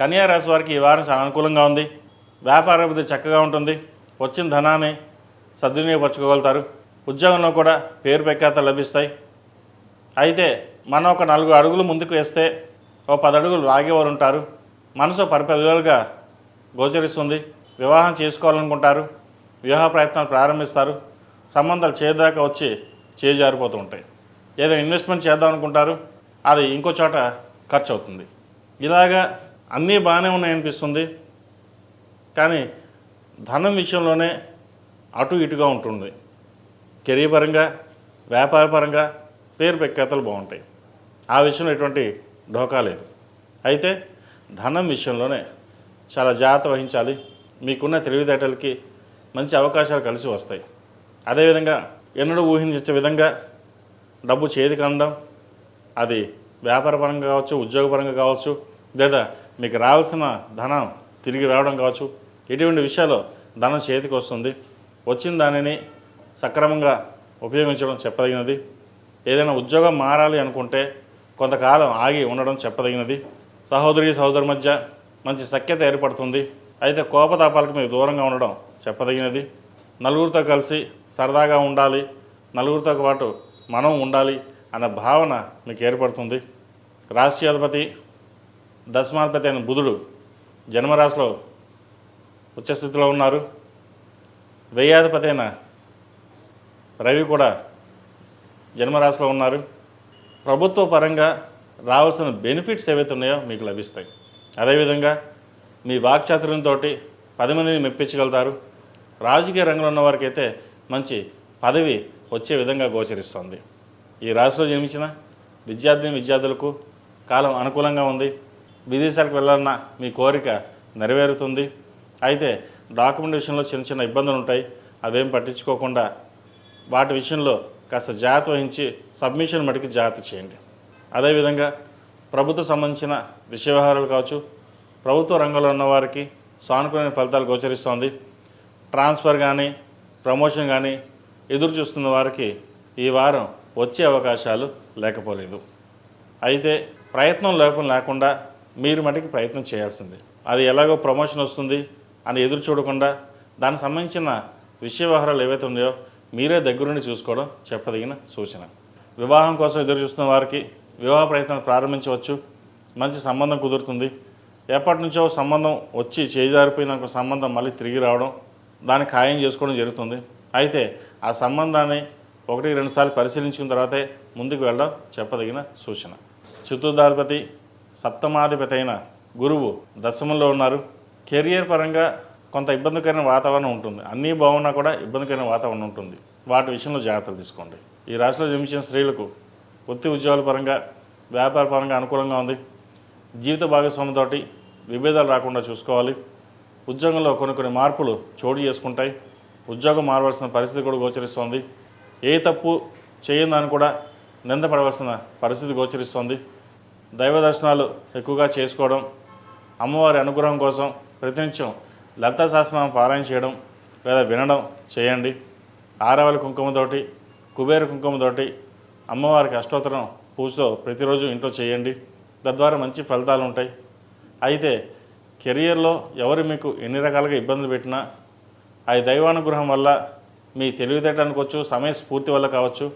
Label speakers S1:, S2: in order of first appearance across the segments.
S1: కన్యా రాశి వారికి ఈ వారం చాలా అనుకూలంగా ఉంది. వ్యాపార అభివృద్ధి చక్కగా ఉంటుంది. వచ్చిన ధనాన్ని సద్వినియోగపరచుకోగలుగుతారు. ఉద్యోగంలో కూడా పేరు ప్రఖ్యాత లభిస్తాయి. అయితే మనం ఒక నాలుగు అడుగులు ముందుకు వేస్తే ఓ పది అడుగులు లాగేవారు ఉంటారు. మనసు పరిపదిలుగా గోచరిస్తుంది. వివాహం చేసుకోవాలనుకుంటారు. వివాహ ప్రయత్నాలు ప్రారంభిస్తారు. సంబంధాలు చేయదాకా వచ్చి చేజారిపోతూ ఉంటాయి. ఏదైనా ఇన్వెస్ట్మెంట్ చేద్దాం అనుకుంటారు. అది ఇంకో చోట ఖర్చు అవుతుంది ఇలాగా అన్నీ బాగానే ఉన్నాయనిపిస్తుంది. కానీ ధనం విషయంలోనే అటు ఇటుగా ఉంటుంది. కెరీర్ పరంగా వ్యాపార పరంగా పేరు ప్రఖ్యాతలు బాగుంటాయి. ఆ విషయంలో ఎటువంటి ఢోకా లేదు. అయితే ధనం విషయంలోనే చాలా జాగ్రత్త వహించాలి. మీకున్న తెలివితేటలకి మంచి అవకాశాలు కలిసి వస్తాయి. అదేవిధంగా ఎన్నడూ ఊహించే విధంగా డబ్బు చేతికి అందడం అది వ్యాపారపరంగా కావచ్చు ఉద్యోగపరంగా కావచ్చు లేదా మీకు రావాల్సిన ధనం తిరిగి రావడం కావచ్చు. ఇటువంటి విషయాలు ధనం చేతికి వస్తుంది. వచ్చిన దానిని సక్రమంగా ఉపయోగించడం చెప్పదగినది. ఏదైనా ఉద్యోగం మారాలి అనుకుంటే కొంతకాలం ఆగి ఉండడం చెప్పదగినది. సహోదరి సహోదరు మధ్య మంచి సఖ్యత ఏర్పడుతుంది. అయితే కోపతాపాలకు మీరు దూరంగా ఉండడం చెప్పదగినది. నలుగురితో కలిసి సరదాగా ఉండాలి. నలుగురితో పాటు మనం ఉండాలి అన్న భావన మీకు ఏర్పడుతుంది. రాశ్యాధిపతి దశమాధిపతి అయిన బుధుడు జన్మరాశిలో ఉచ్చస్థితిలో ఉన్నారు. వ్యయాధిపతి అయిన రవి కూడా జన్మరాశిలో ఉన్నారు. ప్రభుత్వ పరంగా రావాల్సిన బెనిఫిట్స్ ఏవైతే ఉన్నాయో మీకు లభిస్తాయి. అదేవిధంగా మీ వాక్చాతుర్యంతో పది మందిని మెప్పించగలుగుతారు. రాజకీయ రంగంలో ఉన్న వారికి అయితే మంచి పదవి వచ్చే విధంగా గోచరిస్తుంది. ఈ రాశిలో జన్మించిన విద్యార్థిని విద్యార్థులకు కాలం అనుకూలంగా ఉంది. విదేశాలకు వెళ్ళాలన్న మీ కోరిక నెరవేరుతుంది. అయితే డాక్యుమెంట్ విషయంలో చిన్న చిన్న ఇబ్బందులు ఉంటాయి. అవేం పట్టించుకోకుండా వాటి విషయంలో కాస్త జాగ్రత్త వహించి సబ్మిషన్ మటుకి జాగ్రత్త చేయండి. అదేవిధంగా ప్రభుత్వ సంబంధించిన విషయ వ్యవహారాలు కావచ్చు ప్రభుత్వ రంగంలో ఉన్న వారికి సానుకూలమైన ఫలితాలు గోచరిస్తోంది. ట్రాన్స్ఫర్ కానీ ప్రమోషన్ కానీ ఎదురు చూస్తున్న వారికి ఈ వారం వచ్చే అవకాశాలు లేకపోలేదు. అయితే ప్రయత్నం లోపం లేకుండా మీరు మటుకి ప్రయత్నం చేయాల్సిందే. అది ఎలాగో ప్రమోషన్ వస్తుంది అని ఎదురు చూడకుండా దానికి సంబంధించిన విషయ వ్యవహారాలు ఏవైతే ఉన్నాయో మీరే దగ్గరుండి చూసుకోవడం చెప్పదగిన సూచన. వివాహం కోసం ఎదురు చూస్తున్న వారికి వివాహ ప్రయత్నం ప్రారంభించవచ్చు. మంచి సంబంధం కుదురుతుంది. ఎప్పటి నుంచో సంబంధం వచ్చి చేజారిపోయిన ఒక సంబంధం మళ్ళీ తిరిగి రావడం దాన్ని ఖాయం చేసుకోవడం జరుగుతుంది. అయితే ఆ సంబంధాన్ని ఒకటి రెండుసార్లు పరిశీలించిన తర్వాతే ముందుకు వెళ్ళడం చెప్పదగిన సూచన. చతుర్థాధిపతి సప్తమాధిపతి అయిన గురువు దశమంలో ఉన్నారు. కెరియర్ పరంగా కొంత ఇబ్బందికరమైన వాతావరణం ఉంటుంది. అన్నీ బాగున్నా కూడా ఇబ్బందికరమైన వాతావరణం ఉంటుంది. వాటి విషయంలో జాగ్రత్తలు తీసుకోండి. ఈ రాశిలో జన్మించిన స్త్రీలకు వృత్తి ఉద్యోగాల పరంగా వ్యాపార పరంగా అనుకూలంగా ఉంది. జీవిత భాగస్వామితోటి విభేదాలు రాకుండా చూసుకోవాలి. ఉద్యోగంలో కొన్ని కొన్ని మార్పులు చోటు చేసుకుంటాయి. ఉద్యోగం మారవలసిన పరిస్థితి కూడా గోచరిస్తోంది. ఏ తప్పు చేయని కూడా నిందపడవలసిన పరిస్థితి గోచరిస్తోంది. దైవ దర్శనాలు ఎక్కువగా చేసుకోవడం అమ్మవారి అనుగ్రహం కోసం ప్రతినిత్యం లలిత శాస్త్రం పారాయణ చేయడం లేదా వినడం చేయండి. ఆరవలి కుంకుమతోటి కుబేర కుంకుమతోటి అమ్మవారికి అష్టోత్తరం పూజతో ప్రతిరోజు ఇంట్లో చేయండి. తద్వారా మంచి ఫలితాలు ఉంటాయి. అయితే కెరియర్లో ఎవరు మీకు ఎన్ని రకాలుగా ఇబ్బందులు పెట్టినా అది దైవానుగ్రహం వల్ల మీ తెలివితేటలు వచ్చు సమయ స్ఫూర్తి వల్ల కావచ్చు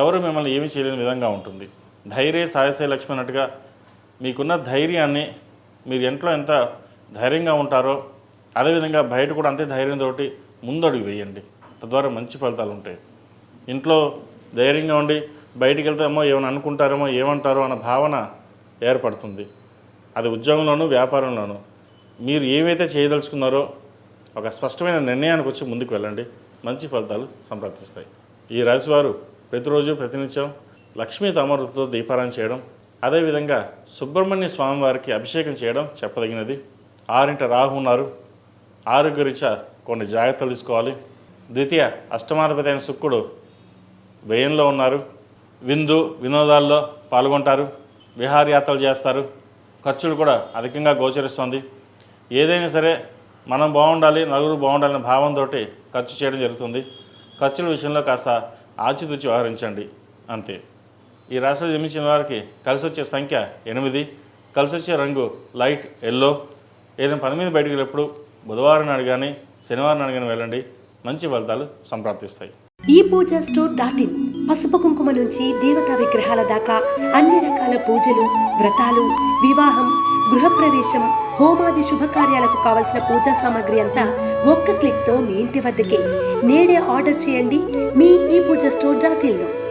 S1: ఎవరు మిమ్మల్ని ఏమీ చేయలేని విధంగా ఉంటుంది. ధైర్య సాయసే లక్ష్మి అన్నట్టుగా మీకున్న ధైర్యాన్ని మీరు ఇంట్లో ఎంత ధైర్యంగా ఉంటారో అదేవిధంగా బయట కూడా అంతే ధైర్యంతో ముందడుగు వేయండి. తద్వారా మంచి ఫలితాలు ఉంటాయి. ఇంట్లో ధైర్యంగా ఉండి బయటికి వెళ్తే ఏమో ఏమైనా అనుకుంటారేమో ఏమంటారో అన్న భావన ఏర్పడుతుంది. అది ఉద్యోగంలోనూ వ్యాపారంలోనూ. మీరు ఏవైతే చేయదలుచుకున్నారో ఒక స్పష్టమైన నిర్ణయానికి వచ్చి ముందుకు వెళ్ళండి. మంచి ఫలితాలు సంప్రాప్తిస్తాయి ఈ రాశివారు ప్రతిరోజు ప్రతినిత్యం లక్ష్మీ తమరుతో దీపారాయణ చేయడం అదేవిధంగా సుబ్రహ్మణ్య స్వామి వారికి అభిషేకం చేయడం చెప్పదగినది. ఆరింట రాహు ఉన్నారు. ఆరోగ్యరీత్యా కొన్ని జాగ్రత్తలు తీసుకోవాలి. ద్వితీయ అష్టమాధిపతి అయిన శుక్రుడు వ్యయంలో ఉన్నారు. విందు వినోదాల్లో పాల్గొంటారు. విహారయాత్రలు చేస్తారు. ఖర్చులు కూడా అధికంగా గోచరిస్తుంది. ఏదైనా సరే మనం బాగుండాలి నలుగురు బాగుండాలనే భావంతో ఖర్చు చేయడం జరుగుతుంది. ఖర్చుల విషయంలో కాస్త ఆచితూచి వ్యవహరించండి. అంతే. ఈ రాశిలో జన్మించిన వారికి కలిసి వచ్చే సంఖ్య ఎనిమిది కలిసి వచ్చే రంగు లైట్ ఎల్లో. ఏదైనా పని మీద బయటకు వెళ్ళినప్పుడు బుధవారం నాడు కానీ శనివారం నాడు కానీ వెళ్ళండి. మంచి ఫలితాలు సంప్రాప్తిస్తాయి.
S2: ఈ పూజా స్టోర్ డాట్ ఇన్ పసుపు కుంకుమ నుంచి దేవతా విగ్రహాల దాకా అన్ని రకాల పూజలు వ్రతాలు వివాహం గృహప్రవేశం హోమాది శుభకార్యాలకు కావలసిన పూజా సామాగ్రి అంతా ఒక్క క్లిక్తో మీ ఇంటి వద్దకే. నేడే ఆర్డర్ చేయండి మీ ఈ Puja store dot in